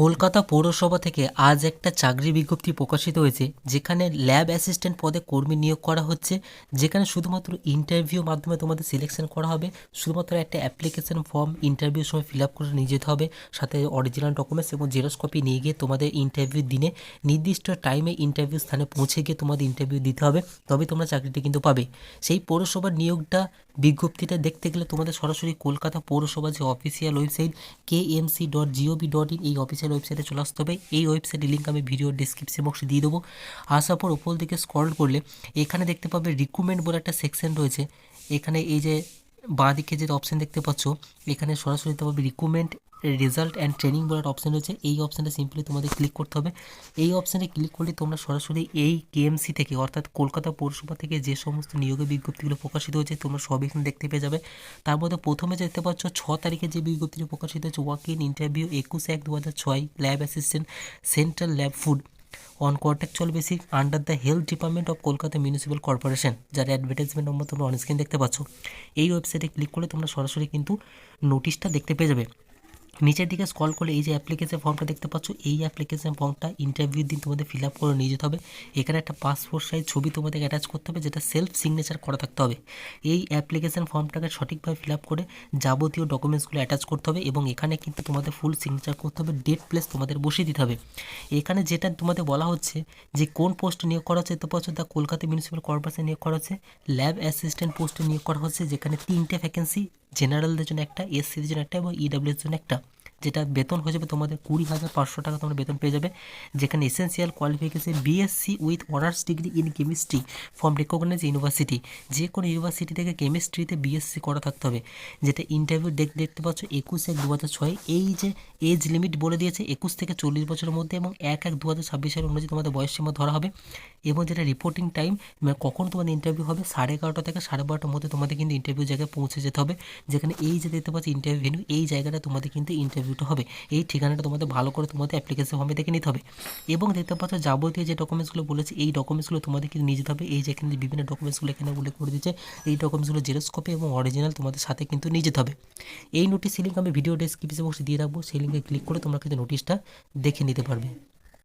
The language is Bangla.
কলকাতা পৌরসভা থেকে আজ একটা চাকরি বিজ্ঞপ্তি প্রকাশিত হয়েছে, যেখানে ল্যাব অ্যাসিস্ট্যান্ট পদে কর্মী নিয়োগ করা হচ্ছে, যেখানে শুধুমাত্র ইন্টারভিউ মাধ্যমে তোমাদের সিলেকশন করা হবে, শুধুমাত্র একটা অ্যাপ্লিকেশন ফর্ম ইন্টারভিউর সময় ফিল আপ করে নিয়ে যেতে হবে, সাথে অরিজিনাল ডকুমেন্টস এবং জেরক্স কপি নিয়ে গিয়ে তোমাদের ইন্টারভিউ দিনে নির্দিষ্ট টাইমে ইন্টারভিউ স্থানে পৌঁছে গিয়ে তোমাদের ইন্টারভিউ দিতে হবে তবে তোমরা চাকরিটি কিন্তু পাবে। সেই পৌরসভার নিয়োগটা বিজ্ঞপ্তিটা দেখতে গেলে তোমাদের সরাসরি কলকাতা পৌরসভা যে official website K M C dot gov dot in এই অফিসিয়াল ওয়েবসাইটে চলে আসতে হবে। এই ওয়েবসাইটের লিঙ্ক আমি ভিডিও ডিসক্রিপশন বক্সে দিয়ে দেবো। আসার পর ওপর দিকে স্ক্রল করলে এখানে দেখতে পাবে রিক্রুটমেন্ট বলে একটা সেকশন রয়েছে। এখানে এই যে বাঁ দিকে যে অপশন দেখতে পাচ্ছ, এখানে সরাসরি পাবে রিক্রুটমেন্ট রেজাল্ট অ্যান্ড ট্রেনিং বলে একটা অপশন রয়েছে। এই অপশানটা সিম্পলি তোমাদের ক্লিক করতে হবে। এই অপশানে ক্লিক করলে তোমরা সরাসরি এই কেএমসি থেকে, অর্থাৎ কলকাতা পৌরসভা থেকে যে সমস্ত নিয়োগের বিজ্ঞপ্তিগুলো প্রকাশিত হয়েছে, তোমরা সব এখানে দেখতে পেয়ে যাবে। তার মধ্যে প্রথমে দেখতে পাচ্ছ, ছ তারিখে যে বিজ্ঞপ্তিটি প্রকাশিত হয়েছে ওয়াক ইন ইন্টারভিউ একুশ এক দু হাজার ছয় lab assistant central lab food on contractual basic under the health department of Kolkata municipal corporation যার অ্যাডভার্টাইজমেন্ট নম্বর তোমরা অনস্ক্রিন দেখতে পাচ্ছ। এই ওয়েবসাইটে ক্লিক করলে তোমরা সরাসরি কিন্তু নোটিশটা দেখতে পেয়ে যাবে। নিচের দিকে স্ক্রল করলে এই যে অ্যাপ্লিকেশন ফর্মটা দেখতে পাচ্ছ, এই অ্যাপ্লিকেশন ফর্মটা ইন্টারভিউ দিন তোমাদের ফিল আপ করে নিয়ে যেতে হবে। এখানে একটা পাসপোর্ট সাইজ ছবি তোমাদের অ্যাটাচ করতে হবে, যেটা সেলফ সিগনেচার করা থাকতে হবে। এই অ্যাপ্লিকেশন ফর্মটাকে সঠিকভাবে ফিল আপ করে যাবতীয় ডকুমেন্টসগুলো অ্যাটাচ করতে হবে এবং এখানে কিন্তু তোমাদের ফুল সিগনেচার করতে হবে ডেট প্লেস তোমাদের বসিয়ে দিতে হবে। এখানে যেটা তোমাদের বলা হচ্ছে যে কোন পোস্ট নিয়োগ করা হচ্ছে তো পাচ্ছ দ্য কলকাতা মিউনিসিপ্যাল কর্পোরেশন নিয়োগ করা হচ্ছে। ল্যাব অ্যাসিস্ট্যান্ট পোস্টে নিয়োগ করা হচ্ছে, যেখানে তিনটে ভ্যাকেন্সি জেনারেলদের জন্য একটা এস এসসিদের জন্য একটা এবং ইডাব্লিউএর জন্য একটা, যেটা বেতন হয়ে যাবে তোমাদের কুড়ি হাজার পাঁচশো টাকা তোমরা বেতন পেয়ে যাবে। যেখানে essential qualification BSc with honours degree in chemistry from recognise university যে কোনো ইউনিভার্সিটি থেকে কেমিস্ট্রিতে বিএসসি করা থাকতে হবে। যেটা ইন্টারভিউ দেখ দেখতে পাচ্ছ, একুশ এক দু হাজার ছয়। এই যে এজ লিমিট বলে দিয়েছে, একুশ থেকে চল্লিশ বছরের মধ্যে এবং এক এক দু হাজার ছাব্বিশ সালের অনুযায়ী তোমাদের বয়স সীমা ধরা হবে। এবং যেটা রিপোর্টিং টাইম কখন তোমাদের ইন্টারভিউ হবে? সাড়ে এগারোটা থেকে সাড়ে বারোটার মধ্যে তোমাদের কিন্তু ইন্টারভিউ জায়গায় পৌঁছে যেতে হবে। যেখানে এই যে দেখতে পাচ্ছি ইন্টারভিউ ভেন্যু এই জায়গাটা তোমাদের কিন্তু ইন্টারভিউটা হবে। এই ঠিকানাটা তোমাদের ভালো করে তোমাদের অ্যাপ্লিকেশন ফর্মে দেখে নিতে হবে। এবং দেখতে পাচ্ছ যাবতীয় যে ডকুমেন্টসগুলো বলেছে, এই ডকুমেন্টসগুলো তোমাদের কিন্তু নিয়ে যেতে হবে। এই যেখানে বিভিন্ন ডকুমেন্টসগুলো এখানে উল্লেখ করে দিচ্ছে এই ডকুমেন্টসগুলো জেরক্স কপি এবং অরিজিনাল তোমাদের সাথে কিন্তু নিয়ে যেতে হবে। এই নোটিশ লিঙ্ক আমি ভিডিও ডেসক্রিপশন বক্সে দিয়ে রাখব। সেই লিঙ্কে ক্লিক করে তোমরা কিন্তু নোটিশটা দেখে নিতে পারবে।